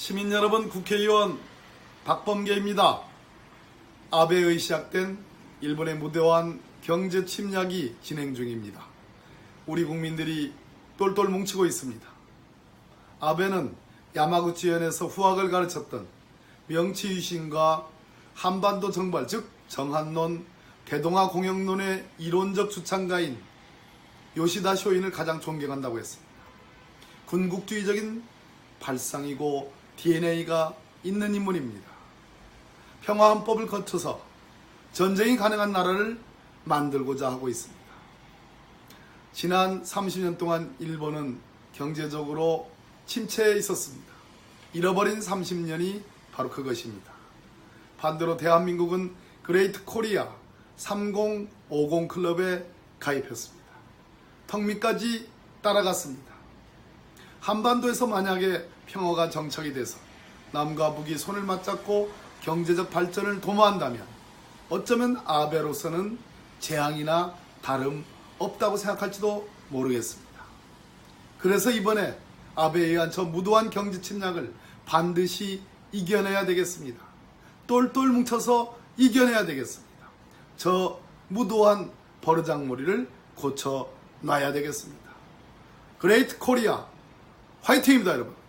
시민 여러분, 국회의원 박범계입니다. 아베의 시작된 일본의 무대한 경제 침략이 진행 중입니다. 우리 국민들이 똘똘 뭉치고 있습니다. 아베는 야마구치현에서 후학을 가르쳤던 명치유신과 한반도 정발, 즉 정한론, 대동아 공영론의 이론적 주창가인 요시다 쇼인을 가장 존경한다고 했습니다. 군국주의적인 발상이고 DNA가 있는 인물입니다. 평화헌법을 거쳐서 전쟁이 가능한 나라를 만들고자 하고 있습니다. 지난 30년 동안 일본은 경제적으로 침체에 있었습니다. 잃어버린 30년이 바로 그것입니다. 반대로 대한민국은 그레이트 코리아 3050 클럽에 가입했습니다. 턱밑까지 따라갔습니다. 한반도에서 만약에 평화가 정착이 돼서 남과 북이 손을 맞잡고 경제적 발전을 도모한다면 어쩌면 아베로서는 재앙이나 다름 없다고 생각할지도 모르겠습니다. 그래서 이번에 아베에 의한 저 무도한 경제 침략을 반드시 이겨내야 되겠습니다. 똘똘 뭉쳐서 이겨내야 되겠습니다. 저 무도한 버르장머리를 고쳐 놔야 되겠습니다. 그레이트 코리아 화이팅입니다, 여러분.